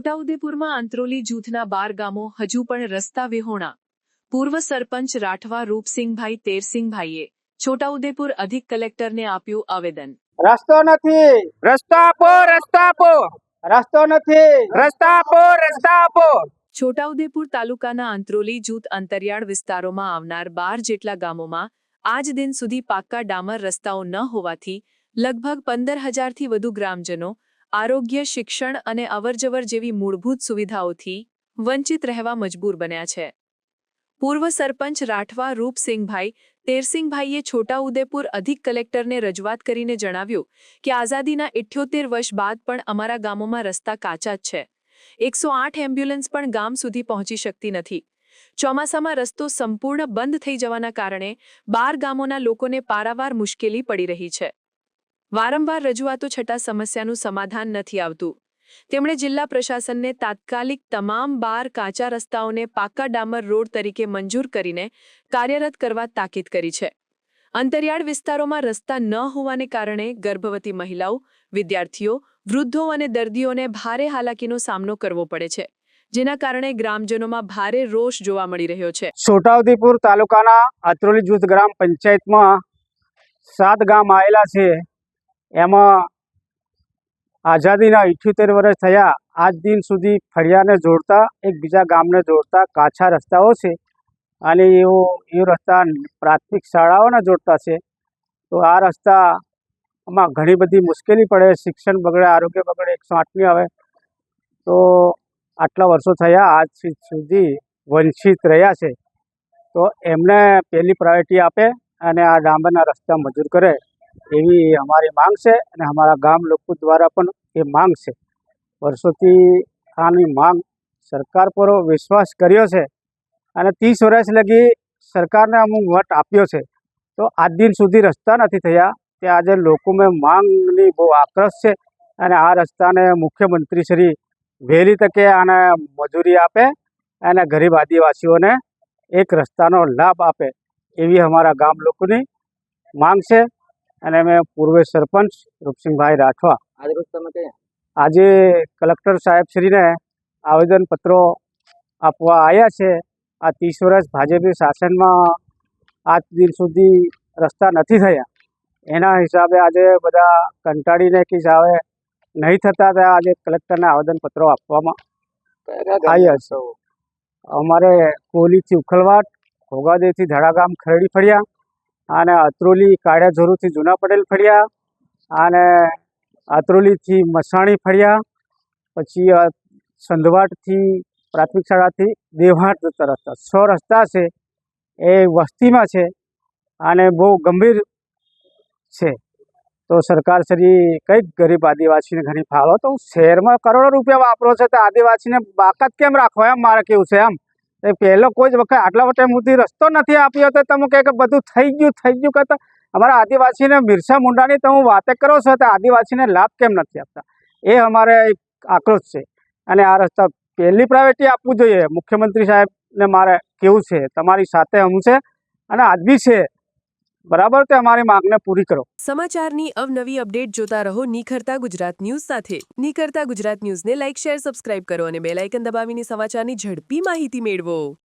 છોટાઉદેપુરમાં આંત્રોલી જૂથના બાર ગામો હજુ પણ રસ્તા વિહોણા. પૂર્વ સરપંચ રાઠવા રૂપસિંહભાઈ તેરસિંહભાઈએ છોટાઉદેપુર અધિક કલેક્ટરને આપ્યું આવેદન. રસ્તો નથી. રસ્તા આપો રસ્તા આપો. રસ્તો નથી. રસ્તા આપો રસ્તા આપો. છોટાઉદેપુર તાલુકાના આંત્રોલી જૂથ અંતરિયાળ વિસ્તારોમાં આવનાર બાર જેટલા ગામોમાં આજ દિન સુધી પાક્કા ડામર રસ્તાઓ ન હોવાથી લગભગ પંદર હજારથી વધુ ગ્રામજનો આરોગ્ય, શિક્ષણ અને અવરજવર જેવી મૂળભૂત સુવિધાઓથી વંચિત રહેવા મજબૂર બન્યા છે. પૂર્વ સરપંચ રાઠવા રૂપસિંહભાઈ તેરસિંહભાઈએ છોટાઉદેપુર અધિક કલેક્ટરને રજૂઆત કરીને જણાવ્યું કે આઝાદીના ઇઠ્યોતેર વર્ષ બાદ પણ અમારા ગામોમાં રસ્તા કાચા જ છે. એકસો આઠ એમ્બ્યુલન્સ પણ ગામ સુધી પહોંચી શકતી નથી. ચોમાસામાં રસ્તો સંપૂર્ણ બંધ થઈ જવાના કારણે બાર ગામોના લોકોને પારાવાર મુશ્કેલી પડી રહી છે. વારંવાર રજૂઆતો છતાં સમસ્યાનું સમાધાન નથી આવતું. તેમણે જિલ્લા પ્રશાસનને તાત્કાલિક તમામ બાર કાચા રસ્તાઓને પાકા ડામર રોડ તરીકે મંજૂર કરીને કાર્યરત કરવા તાકીદ કરી છે. અંતરિયાળ વિસ્તારોમાં રસ્તા ન હોવાને કારણે ગર્ભવતી મહિલાઓ, વિદ્યાર્થીઓ, વૃદ્ધો અને દર્દીઓને ભારે હાલાકીનો સામનો કરવો પડે છે, જેના કારણે ગ્રામજનોમાં ભારે રોષ જોવા મળી રહ્યો છે. છોટાઉદેપુર તાલુકાના અત્રોલી જૂથ ગ્રામ પંચાયતમાં સાત ગામ આવેલા છે. એમાં આઝાદીના ઇઠ્યોતેર વર્ષ થયા. આજ દિન સુધી ફળિયાને જોડતા, એકબીજા ગામને જોડતા કાચા રસ્તાઓ છે અને એવો એ રસ્તા પ્રાથમિક શાળાઓને જોડતા છે. તો આ રસ્તામાં ઘણી બધી મુશ્કેલી પડે, શિક્ષણ બગડે, આરોગ્ય બગડે, એકસો આઠની આવે. તો આટલા વર્ષો થયા, આજ સુધી વંચિત રહ્યા છે. તો એમને પહેલી પ્રાયોરિટી આપે અને આ ડાંબરના રસ્તા મંજૂર કરે. એવી અમારી માંગ છે અને અમારા ગામ લોકો દ્વારા પણ એ માંગ છે. વર્ષોથી આની માંગ સરકાર પર વિશ્વાસ કર્યો છે અને ત્રીસ વર્ષ લગી સરકારને અમુક વટ આપ્યો છે. તો આજ દિન સુધી રસ્તા નથી થયા. તે આજે લોકોમાં માંગની બહુ આક્રશ છે અને આ રસ્તાને મુખ્યમંત્રી શ્રી વહેલી તકે આને મજૂરી આપે અને ગરીબ આદિવાસીઓને એક રસ્તાનો લાભ આપે એવી અમારા ગામ લોકોની માંગ છે. અને અમે પૂર્વે સરપંચ રૂપસિંહભાઈ રાઠવા. આજ કલેક્ટર સાહેબશ્રીને આવેદનપત્રો આપવા આવ્યા છે. આ ત્રીસ વર્ષ ભાજપી શાસનમાં આજ દિન સુધી રસ્તા નથી થયા. એના હિસાબે આજે બધા કંટાળીને કે હવે નહીં થતા ત્યાં આજે કલેક્ટરને આવેદનપત્રો આપવામાં આવ્યા છે. અમારે કોહલીથી ઉખલવાટ ખોગાદેવથી ધડાગામ ખરડી ફળિયા અને અત્રોલી કાળિયા ઝોરુથી જૂના પટેલ ફર્યા અને અત્રોલીથી મસાણી ફર્યા. પછી સંધવાટથી પ્રાથમિક શાળાથી દેવહાટ જતા રસ્તા છ રસ્તા છે, એ વસ્તીમાં છે અને બહુ ગંભીર છે. તો સરકાર કંઈક ગરીબ આદિવાસીને ઘણી ફાળો, તો શહેરમાં કરોડો રૂપિયા વાપરો છે તો આદિવાસીને બાકાત કેમ રાખો એમ? મારે કેવું છે એમ? એ પહેલો કોઈ જ વખત આટલા વખતે સુધી રસ્તો નથી આપ્યો તો તમે કહે કે બધું થઈ ગયું થઈ ગયું કહેતા અમારા આદિવાસીને બિરસા મુંડાની તમે વાતે કરો છો તો આદિવાસીને લાભ કેમ નથી આપતા? એ અમારે એક આક્રોશ છે. અને આ રસ્તા પહેલી પ્રાયોરિટી આપવું જોઈએ. મુખ્યમંત્રી સાહેબને મારે કેવું છે. તમારી સાથે હું છે અને આજ બી છે. બરાબર તે અમારી માંગને પૂરી કરો? સમાચારની અવનવી અપડેટ જોતા રહો નિખરતા ગુજરાત ન્યૂઝ સાથે. નિખરતા ગુજરાત ન્યૂઝને લાઇક, શેર, સબસ્ક્રાઇબ કરો અને બેલ આઇકન દબાવીને સમાચારની ઝડપી માહિતી મેળવો.